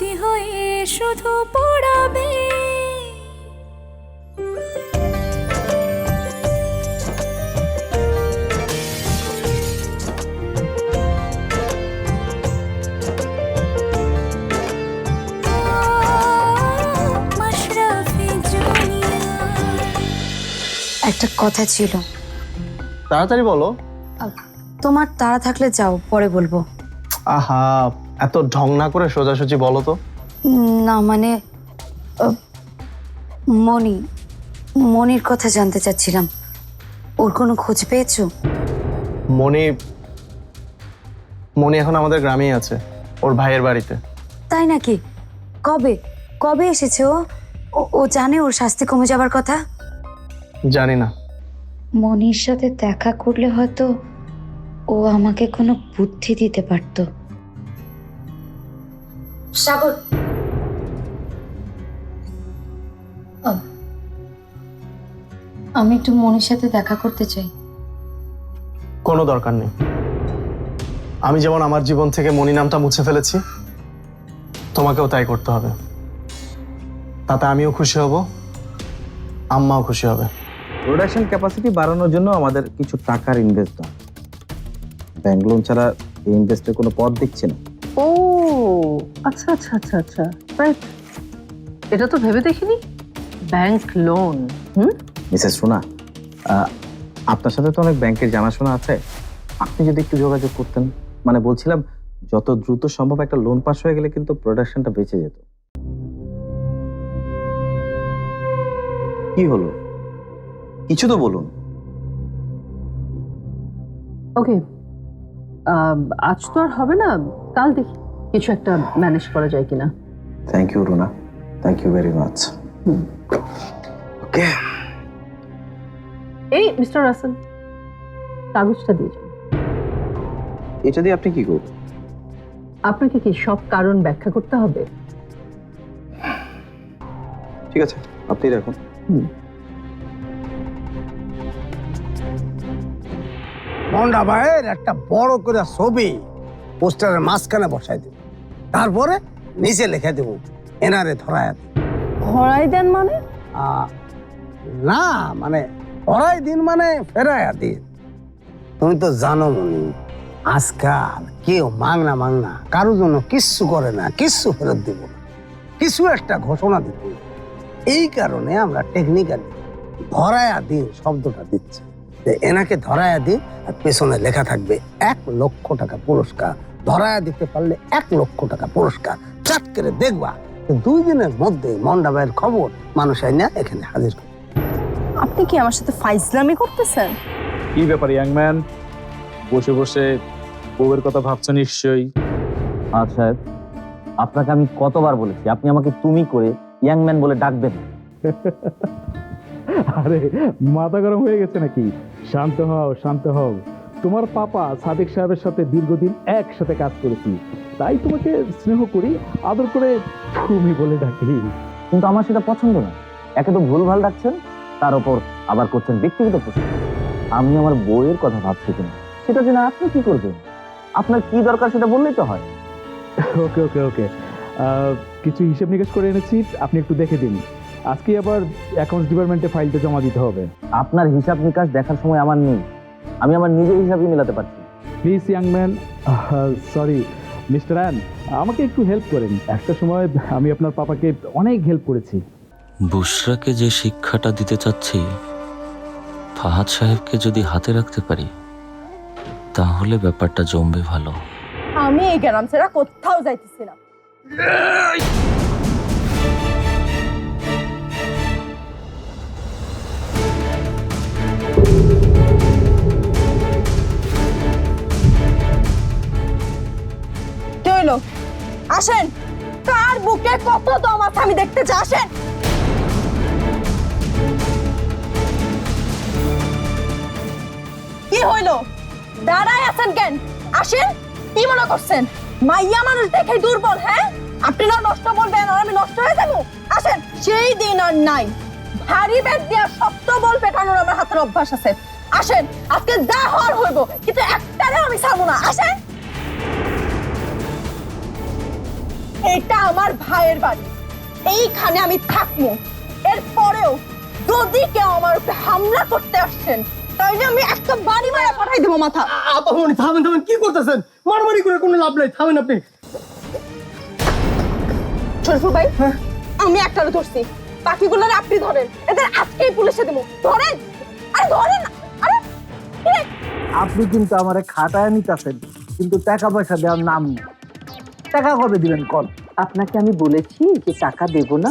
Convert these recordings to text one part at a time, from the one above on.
স্মৃতি হয়ে শুধু পড়াবে। একটা কথা ছিল। তাড়াতাড়ি বলো। তোমার তাড়া থাকলে যাও পরে বলব। আহা এত ঢং না করে সোজাসুজি বলো তো। না মানে আহ, মণি মনির কথা জানতে চাচ্ছিলাম। ওর কোনো খোঁজ পেয়েছ? মনি মনি এখন আমাদের গ্রামেই আছে ওর ভাইয়ের বাড়িতে। তাই নাকি? কবে? কবে এসেছে ও? ও- ও জানে ওর শাস্তি কমে যাবার কথা? জানি না। মনির সাথে দেখা করলে হয়তো ও আমাকে কোনো বুদ্ধি দিতে পারত। সাগর। আমি একটু মনির সাথে দেখা করতে চাই। কোনো দরকার নেই। আমি যেমন আমার জীবন থেকে মনি নামটা মুছে ফেলেছি তোমাকেও তাই করতে হবে। তাতে আমিও খুশি হব আম্মাও খুশি হবে। প্রোডাকশন ক্যাপাসিটি বাড়ানোর জন্য আমাদের কিছু টাকার ইনভেস্ট হয়। ব্যাংক লোন ছাড়া এই ইনভেস্টের কোনো পথ দেখছি না। ও আচ্ছা আচ্ছা আচ্ছা আচ্ছা। রাইট এটা তো ভেবে দেখিনি? ব্যাংক লোন হুম? মিসেস সোনা আহ, আপনার সাথে তো অনেক ব্যাংকের জানাশোনা আছে। আপনি যদি একটু যোগাযোগ করতেন। মানে বলছিলাম যত দ্রুত সম্ভব একটা লোন পাস হয়ে গেলে কিন্তু প্রোডাকশনটা বেঁচে যেত। কি হলো? কিছু তো বলুন। ওকে আজ তো আর হবে না। কাল দেখি কিছু একটা ম্যানেজ করা যায় কিনা। Thank you Runa thank you very much okay এই মিস্টার রাসেল কাগজটা দিয়ে যান। এটা দিয়ে আপনি কি করবেন? আপনাকে কি সব কারণ ব্যাখ্যা করতে হবে? ঠিক আছে আপনি রাখুন। মন্ডা ভাইয়ের একটা বড় করে ছবি। পোস্টারের মাঝখানে বসাই দেব। তারপরে নিচে লিখে দেব এনারে ধরায়। ধরাই দেন মানে? না মানে ধরাই দিন মানে ফেরাইয়া দিন। তুমি তো জানো মনি আজকাল কেউ মাংনা মাংনা কারোর জন্য কিচ্ছু করে না কিচ্ছু ফেরত দিব না কিছু একটা ঘোষণা দিব। এই কারণে আমরা টেকনিক্যালি ধরায়া দিন শব্দটা দিচ্ছি। যে এনাকে ধরায়া দিন আর পেছনে লেখা থাকবে এক লক্ষ টাকা পুরস্কার। ধরায়া দিতে পারলে এক লক্ষ টাকা পুরস্কার। চাট করে দেখবা দুই দিনের মধ্যে মন্ডা ভাইয়ের খবর মানুষ আইনা এখানে হাজির করবে। আপনি কি আমার সাথে ফাইজলামি করতেছেন? কি ব্যাপার ইয়াং ম্যান? বসে বসে বউয়ের কথা ভাবছ নিশ্চয়ই? আর সাহেব আপনাকে আমি কতবার বলেছি আপনি আমাকে তুমি করে ইয়াং ম্যান বলে ডাকবেন আরে মাথা গরম হয়ে গেছে নাকি? শান্ত হও শান্ত হও। তোমার পাপা সাদেক সাহেবের সাথে দীর্ঘদিন একসাথে কাজ করেছি। তাই তোমাকে স্নেহ করি আদর করে তুমি বলে ডাকি। কিন্তু আমার সেটা পছন্দ না। একে তো ভুল ভালো ডাকছেন তার উপর আবার করছেন ব্যক্তিগত প্রশ্ন। আমি আমার বইয়ের কথা ভাবছি কিনা? সেটা জন্য আপনি কি করবেন? আপনার কি দরকার সেটা বললেই তো হয়। ওকে ওকে ওকে। কিছু হিসেব নিকাশ করে এনেছি আপনি একটু দেখে দিন। আজকে আবার অ্যাকাউন্টস ডিপার্টমেন্টে ফাইলটা জমা দিতে হবে। আপনার হিসাব নিকাশ দেখার সময় আমার নেই। আমি আমার নিজের হিসাবই মেলাতে পারছি। Please young man sorry mister Ann আমাকে একটু হেল্প করেন। একটা সময় আমি আপনার পাপাকে অনেক হেল্প করেছি। বুশরাকে যে শিক্ষাটা দিতে চাচ্ছি ফাহাদ সাহেবকে যদি হাতে রাখতে পারি তাহলে ব্যাপারটা জমবে ভালো। আমি এই গ্রাম ছাড়া কোথাও যাইতেছি না। কি হইল? আসেন, কার বুকে কত দম আমি দেখতে চাই? আসেন। কি হইল? দাঁড়ায় আছেন কেন? আসেন, কি মনে করছেন? মাইয়া মানুষ দেখে দুর্বল হ্যাঁ? আপনি না নষ্ট বলবেন, আর আমি নষ্ট হয়ে যাব? আসেন, সেই দিন আর নাই। ভারী ব্যাগ দিয়া শক্ত বল পেটানোর আমার হাতের অভ্যাস আছে। আসেন, আজকে যা হওয়ার হইব, কিন্তু একটারেও আমি ছাড়বো না। আসেন। এটা আমার ভাইয়ের বাড়ি। এইখানে আমি থাকব। এরপরেও যদি কেউ আমার উপরে হামলা করতে আসছেন তাহলে আমি একটা বাড়ি মারা পাঠাই দেবো মাথা। আপামনি থামেন থামেন কি করতেছেন? মারামারি করে কোনো লাভ নাই থামেন আপনি। শরীফুল ভাই আমি একটা ধরছি। বাকিগুলোর আপনি ধরেন। এদের আজকেই পুলিশে দেবো। ধরেন! আরে ধরেন! না। আরে! আপনি কিন্তু আমারে খাটায় নিতেছেন কিন্তু টাকা পয়সা দেওয়ার নাম নেই। টাকা কবে দিবেন? কল। আপনাকে আমি বলেছি যে টাকা দেব না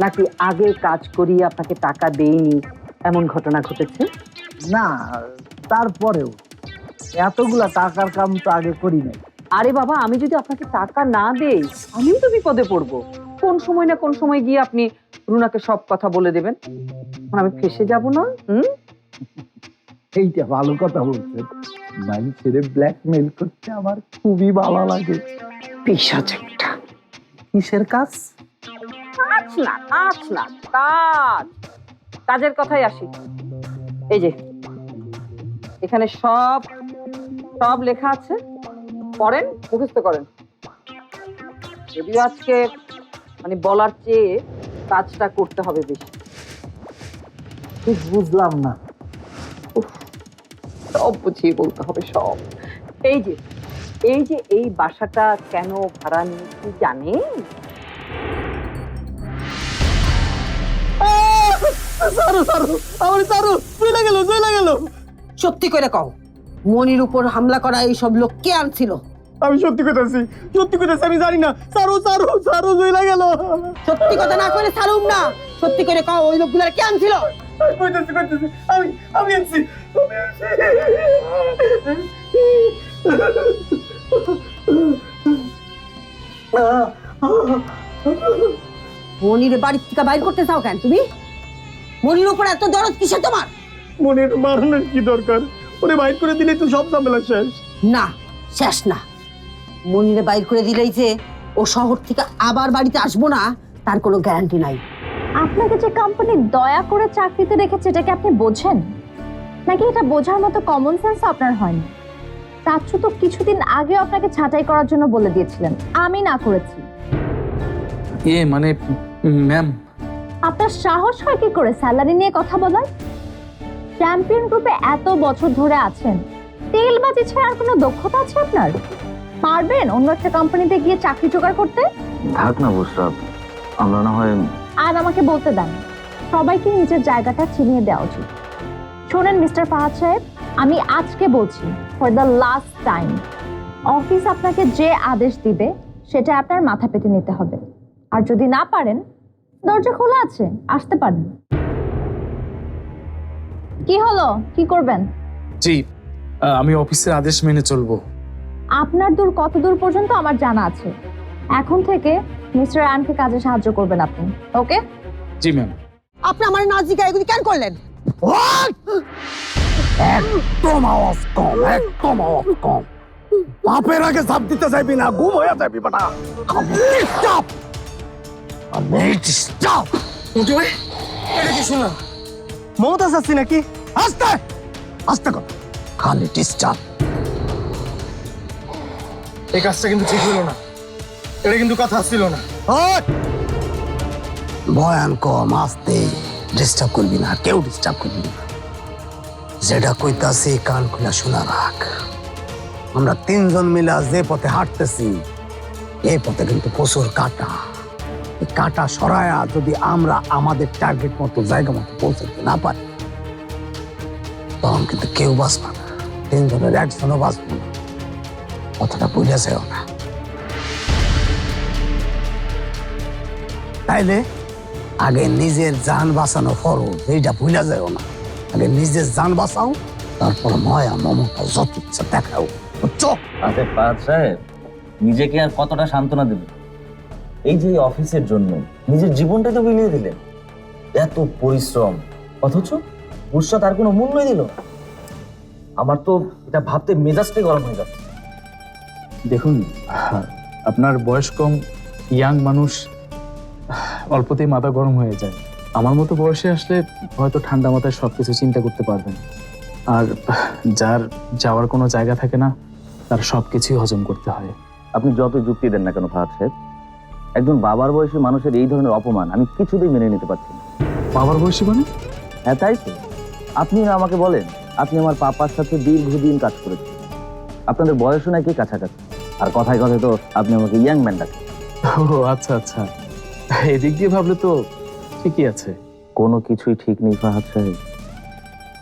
নাকি আগে কাজ করিয়ে আপনাকে টাকা দেইনি এমন ঘটনা ঘটেছে? না তারপরেও এতগুলা টাকার কাম তো আগে করি নাই। আরে বাবা আমি যদি আপনাকে টাকা না দেই আমিও তো বিপদে পড়ব। কোন সময় না কোন সময় গিয়ে আপনি রুনাকে সব কথা বলে দেবেন? আমি ফেসে যাব না হুম? এইটা ভালো কথা বলছেন। ছেড়ে ব্ল্যাকমেল করতে আমার খুবই ভালো লাগে। পিসাচ একটা। কিসের কাজ? কাজ না কাজ না কাজ। কাজের কথাই আসি। এই যে এখানে সব সব লেখা আছে। পড়েন মুখস্থ করেন। যদিও আজকে মানে বলার চেয়ে কাজটা করতে হবে বেশি। ঠিক বুঝলাম না। সব বুঝিয়ে বলতে হবে সব। এই যে এই যে এই বাসাটা কেন ভাড়া নিয়েছি জানেন সারু সারু আমার সারু চলে গেল চলে গেল। সত্যি করে কও মনির উপর হামলা করা এই সব লোক কে আনছিল? আমি সত্যি কইতাছি সত্যি কইতাছি আমি জানি না। সারু সারু সারু চলে গেল। সত্যি কথা না কইলে ছাড়ুম না। সত্যি করে কও ওই লোকগুলার কে আনছিল? কইতাছি কইতাছি আমি আমি আনছি আমি মনির বাড়ির থেকে বাইর করতে চাও কেন তুমি? মনির উপর এত দরদ কিসে তোমার? মনের মারণের কি দরকার? ওরে বাইর করে দিলে তো সব ঝামেলা শেষ। না শেষ না। মনিরে বাইর করে দিলেই যে ও শহর থেকে আবার বাড়িতে আসব না তার কোনো গ্যারান্টি নাই। আপনাকে যে কোম্পানি দয়া করে চাকরিতে রেখেছে এটাকে আপনি বোঝেন? নাকি এটা বোঝার মতো কমন সেন্স আপনার হয়নি? চাচ্ছু তো কিছুদিন আগে আপনাকে ছাঁটাই করার জন্য বলে দিয়েছিলেন। আমি না করেছি। এ মানে ম্যাম আপনার সাহস হয় কি করে স্যালারি নিয়ে কথা বলার? চ্যাম্পিয়ন গ্রুপে এত বছর ধরে আছেন। তেল তেলবাজি ছাড়া আর কোনো দক্ষতা আছে আপনার? পারবেন অন্য একটা কোম্পানিতে গিয়ে চাকরি জোগাড় করতে? থাক না বুসরা আমরা না হয় আর আমাকে বলতে দেন। সবাইকে নিজের জায়গাটা চিনিয়ে দেওয়া উচিত। শোনেন মিস্টার ফাহাদ সাহেব আমি আজকে বলছি for the last time office আপনাকে যে আদেশ দিবে সেটা আপনার মাথা পেতে নিতে হবে। আর যদি না পারেন দরজা খোলা আছে আসতে পারেন। কি হলো? কি করবেন? জি আমি অফিসের আদেশ মেনে চলবো। আপনার দূর কত দূর পর্যন্ত আমার জানা আছে। এখন থেকে মিস্টার আনকে কাজে সাহায্য করবেন আপনি ওকে? জি ম্যাম। আপনি আমার নাজিকা এগুলি কেন করলেন? একদম আওয়াজ কম একদম আওয়াজ কম। বাপের আগে চাপ দিতে চাইবি না ঘুম হয়ে যাবি বেটা। ডিস্টার্ব আমি ডিস্টার্ব এটা কি শুনলাম মমতা নাকি? আস্তে! আস্তে কর। খালি ডিস্টার্ব। এই কাজটা কিন্তু ঠিক হলো না। এটা কিন্তু কথা ছিল না। ভয়ান কম আস্তে ডিস্টার্ব করবি না কেউ ডিস্টার্ব করবি না। যেটা কইতাছি, কান খুলে শোনা রাখ। আমরা তিনজন মিলে যে পথে হাঁটতেছি, এই পথে কিন্তু প্রচুর কাটা। কাটা সরায়া যদি আমরা আমাদের টার্গেট মতো, জায়গা মতো পৌঁছাতে না পারি, তখন কিন্তু কেউ বাঁচবে না। তিনজনের একজনও বাঁচবে না। কথাটা বুঝে যাও না। তাইলে আগে নিজের যান বাঁচানো ফরজ এইটা ভুলে যাও না। আগে নিজের যান বাঁচাও তারপর ময়া মমতা যত ইচ্ছা দেখাও। বুঝছ? আরে পাঁচ সাহেব নিজেকে আর কতটা সান্ত্বনা দেবে? এই যে এই অফিসের জন্য নিজের জীবনটাই তো বিলিয়ে দিলেন এত পরিশ্রম অথচ বুসরা তার কোনো মূল্যই দিল। আমার তো এটা ভাবতে মেজাজটাই গরম হয়ে যাচ্ছে। দেখুন আপনার বয়স কম ইয়াং মানুষ অল্পতেই মাথা গরম হয়ে যায়। আমার মতো বয়সে আসলে হয়তো ঠান্ডা মাথায় সব কিছু চিন্তা করতে পারবেন। আর যার যাওয়ার কোনো জায়গা থাকে না তার সব কিছুই হজম করতে হয়। আপনি যত যুক্তি দেন না কেন ফাহাদ সাহেব? একজন বাবার বয়সী মানুষের এই ধরনের অপমান আমি কিছুতেই মেনে নিতে পারছি না। বাবার বয়সী মানে? হ্যাঁ তাই তো। আপনি আমাকে বলেন আপনি আমার পাপার সাথে দীর্ঘদিন কাজ করেছেন। আপনাদের বয়সও নাকি কাছাকাছি। আর কথায় কথায় তো আপনি আমাকে ইয়াং ম্যান ডাকেন। ও আচ্ছা আচ্ছা। এদিক দিয়ে ভাবলে তো ঠিকই আছে। কোনো কিছুই ঠিক নেই ফাহাদ সাহেব।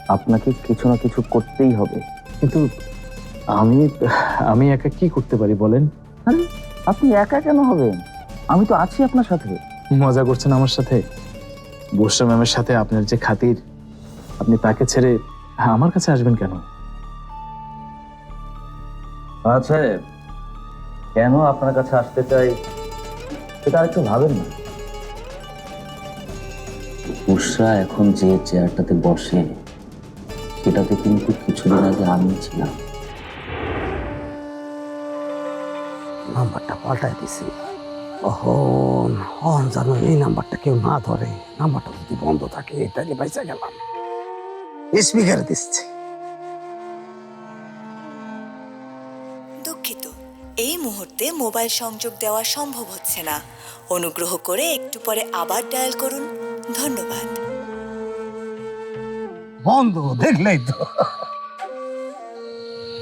আপনাকে কিছু না কিছু করতেই হবে। কিন্তু আমি আমি একা কি করতে পারি বলেন? আরে আপনি একা কেন হবেন? আমি তো আছি আপনার সাথে। মজা করছেন আমার সাথে? বসরা ম্যামের সাথে আপনার যে খাতির আপনি তাকে ছেড়ে আমার কাছে আসবেন কেন? সাহেব কেন আপনার কাছে আসতে চাই? সেটা আর একটু ভাবেন না উষা এখন যে চেয়ারটাতে বসে সেটাতে কিন্তু কিছুদিন আগে আমি ছিলাম। নাম্বারটা পাল্টাই দিছি। ওহন হন জানো এই নাম্বারটা কেউ না ধরে। নাম্বারটা যদি বন্ধ থাকে তাহলে বাইসা গেলাম। স্পিকার দিচ্ছে। দুঃখিত। এই মুহূর্তে মোবাইল সংযোগ দেওয়া সম্ভব হচ্ছে না। অনুগ্রহ করে একটু পরে আবার ডায়াল করুন। ধন্যবাদ। বন্ধ দেখলেই তো।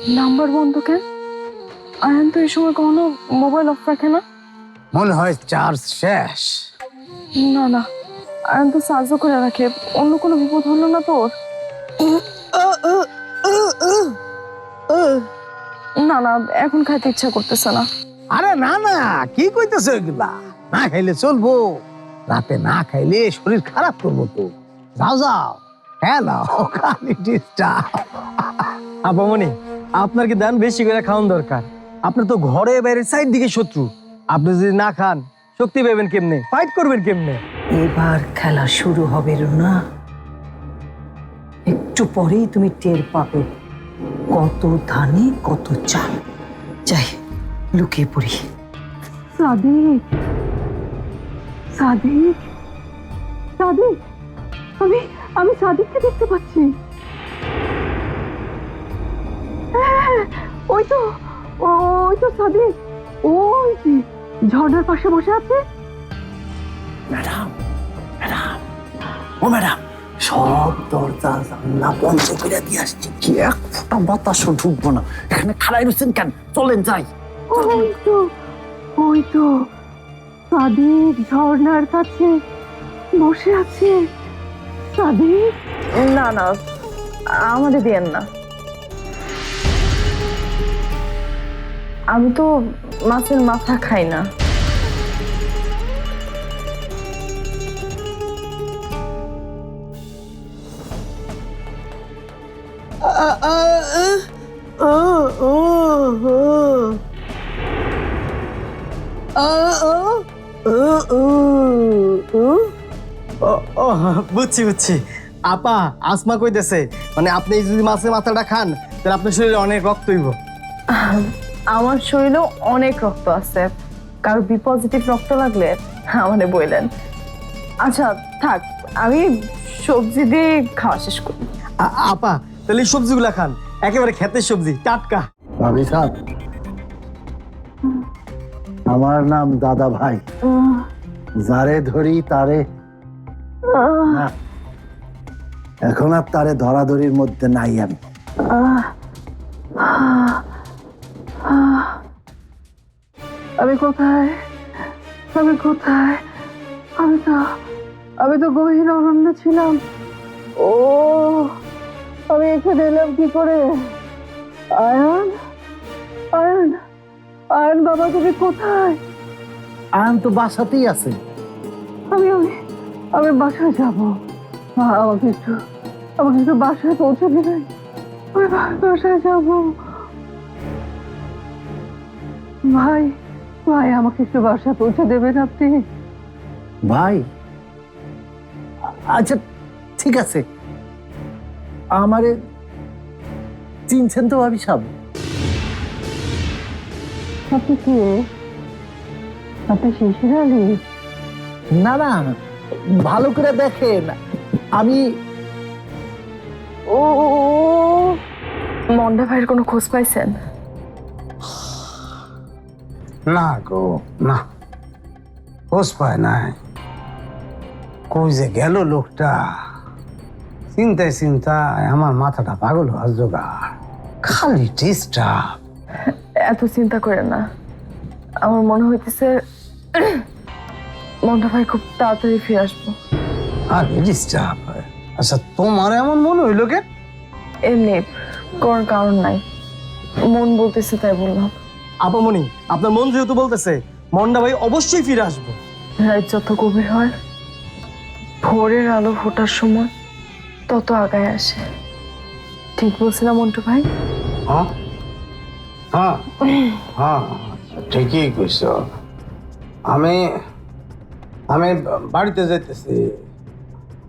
নাম্বার বন্ধ কেন? আয়ান তো এই সময় কখনো মোবাইল অফ রাখে না? মনে হয় চার্জ শেষ। না না। আয়ান তো সাহায্য করে রাখে। অন্য কোনো বিপদ হলো না তোর? না না এখন খাইতে ইচ্ছা করতেছে না। আরে না না কি কইতেছ এগুলা? না খাইলে চলবো। রাতে না খাইলে শরীর খারাপ করব তো। যাও যাও। হ্যাঁ নাও খালি ডিস্টার্ব আপামনি আপনার কি দান বেশি করে খাওয়ান দরকার? আপনার তো ঘরে বাইরে সাইড দিকে শত্রু। আপনি যদি না খান শক্তি পাবেন কেমনে? ফাইট করবেন কেমনে? এবার খেলা শুরু হবে না একটু পরেই তুমি টের পাবে। কত ধানে কত চাল। যাই লুকিয়ে পড়ি। সাদিক সাদিক সাদিক আমি আমি সাদিককে দেখতে পাচ্ছি। হ্যাঁ, ওই তো ওই তো সাদিক। ওই যে ঝর্ণার পাশে বসে আছে। Madam madam. ও ম্যাডাম সব দরজা জানলা বন্ধ করে দিয়ে আসছি। কি এক ফোঁটা বাতাসও ঢুকবো না। এখানে খাড়াই রয়েছেন কেন? চলেন যাই। ওই তো ওই তো। সাদিক ঝর্ণার কাছে বসে আছে। সাদিক? না না আমাদের দেন না। আমি তো মাছের মাথা খাই না। বুঝছি বুঝছি। আপা আসমা কইতেছে মানে আপনি যদি মাছের মাথাটা খান তাহলে আপনার শরীরে অনেক রক্ত হইব। আমার শরীরেও অনেক রক্ত আছে। কারও বি পজিটিভ রক্ত লাগলে আমাদের বললেন আচ্ছা থাক আমি সবজি দিয়ে খাওয়া শেষ করি। আপা তাহলে এই সবজিগুলা খান। একেবারে খেতের সবজি টাটকা। ভাবি সাহ আমার নাম দাদা ভাই। যারে ধরি তারে। না, এখন আর তারে ধরাধরির মধ্যে নাই আমি। আমি কোথায়? আমি কোথায়? আমি তো আমি তো গভীর অরণ্যে ছিলাম। ও আমি এখানে এলাম কি করে? আয়ান? আয়ান? আয়ান বাবা তুমি কোথায়? আয়ন তো বাসাতেই আছে। আমি আমি আমি বাসায় যাব। আমাকে একটু আমাকে একটু বাসায় পৌঁছে দেবেন। আমি বাসায় যাব। ভাই ভাই আমাকে একটু বাসায় পৌঁছে দেবেন আপনি? ভাই? আচ্ছা ঠিক আছে। আমারে চিনছেন তো ভাবি সাহেব আপনি কে? আপনি শিশির আলী না না ভালো করে দেখেন আমি ও, মন্ডা ভাইয়ের কোনো খোঁজ পাইছেন? না গো না। খোঁজ পায় নাই। কই যে গেল লোকটা? চিন্তায় চিন্তায় আমার মাথাটা পাগল হওয়ার জোগাড় খালি ডিস্টার্ব এত চিন্তা করে না। আমার মনে হইতেছে মনটা ভাই খুব তাড়াতাড়ি ফিরে আসব। আর ডিস্টার্ব আচ্ছা তোমার এমন মনে হইল কে? এমনি কোন কারণ নাই। মন বলতেছে তাই বললাম। আপামনি আপনার মন যেহেতু বলতেছে মন্ডা ভাই অবশ্যই ফিরে আসব। রাত যত গভীর হয় ভোরের আলো ফোটার সময় তত আগায় আসে। ঠিক বলছিলাম, মন্টু ভাই? হ্যাঁ। হ্যাঁ। হ্যাঁ ঠিকই কইছ। আমি আমি বাড়িতে যাইতেছি।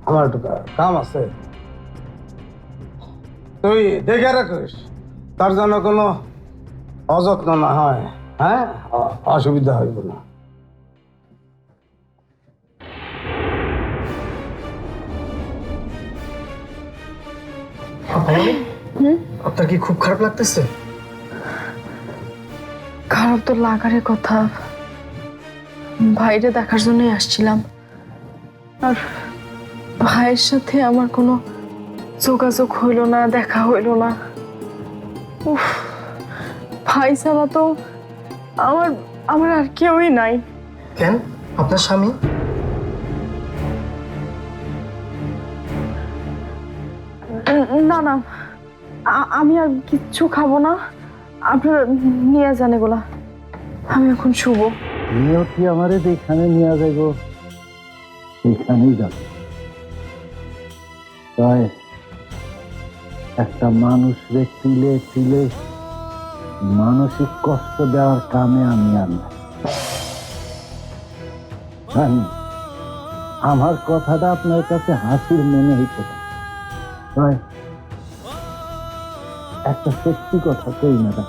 আমার একটু কাম আছে। তুই দেখে রাখিস, তার জন্য কোনো অযত্ন না হয় হ্যাঁ? অসুবিধা হইব না। আপনার কি? খুব খারাপ লাগতেছে? খারাপ তো লাগারই কথা। ভাইরে দেখার জন্যই আসছিলাম। আর ভাইয়ের সাথে আমার কোনো যোগাযোগ হইল না দেখা হইল না। উফ ভাই ছাড়া তো আমার আমার আর কেউই নাই। কেন? আপনার স্বামী? না না। আমি আর কিচ্ছু খাব না। আপনারা নিয়ে যান এগুলা। আমি এখন শুভ তুমিও কি আমারে যেখানে নিয়ে যাইব? সেখানেই যাব। তাই একটা মানুষরে তুলে তুলে মানসিক কষ্ট দেওয়ার কামে আমি আর জানি আমার কথাটা আপনার কাছে হাসির মনে হইতে পারে। একটা সত্যি কথা কই ম্যাডাম?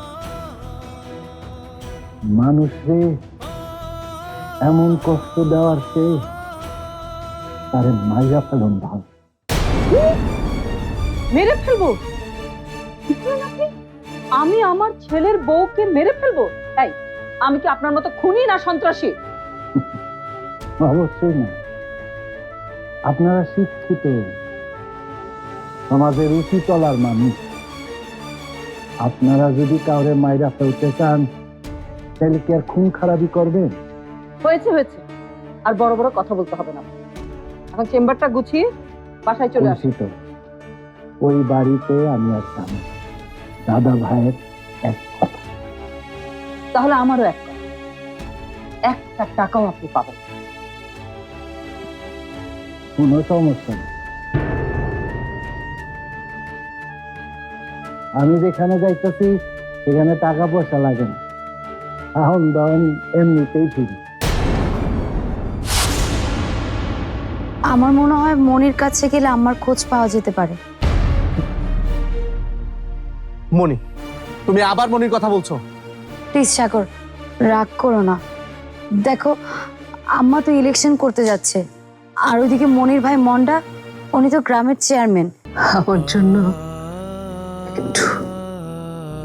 মানুষরে এমন কষ্ট দেওয়ার চেয়ে তারে মাইরা ফেলুন ভালো। মেরে ফেলব? আমি আমার ছেলের বউকে মেরে ফেলব? তাই আমি কি আপনার মতো খুনি না সন্ত্রাসী? অবশ্যই না। আপনারা শিক্ষিত। সমাজের উঁচু তলার মানুষ। আপনারা যদি কাউরে মাইরা ফেলতে চান তাহলে কি আর খুন খারাপি করবেন? হয়েছে হয়েছে। আর বড় বড় কথা বলতে হবে না। এখন চেম্বারটা গুছিয়ে বাসায় চলে আসি পরিচিত ওই বাড়িতে আমি আর স্বামী দাদা ভাইয়ের এক কথা। তাহলে আমারও এক কথা। একটা টাকাও আপনি পাবেন কোনো সমস্যা নেই। আমি যেখানে যাইতেছি সেখানে টাকা পয়সা লাগে না। এখন দন এমনিতেই ফিরি আমার মনে হয় মনির কাছে গেলে আমার খোঁজ পাওয়া যেতে পারে। মনি তুমি আবার মনির কথা বলছো? প্লিজ সাগর রাগ করো না। দেখো আম্মা তো ইলেকশন করতে যাচ্ছে। আর ওইদিকে মনির ভাই মন্ডা উনি তো গ্রামের চেয়ারম্যান। আমার জন্য একটু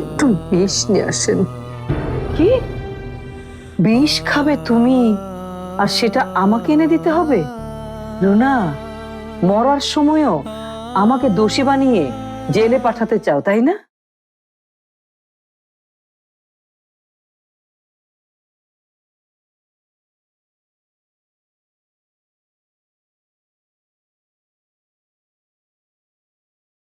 একটু বিষ নিয়ে আসেন। কি? বিষ খাবে তুমি? আর সেটা আমাকে এনে দিতে হবে? রুনা মরার সময়ও আমাকে দোষী বানিয়ে জেলে পাঠাতে চাও, তাই না?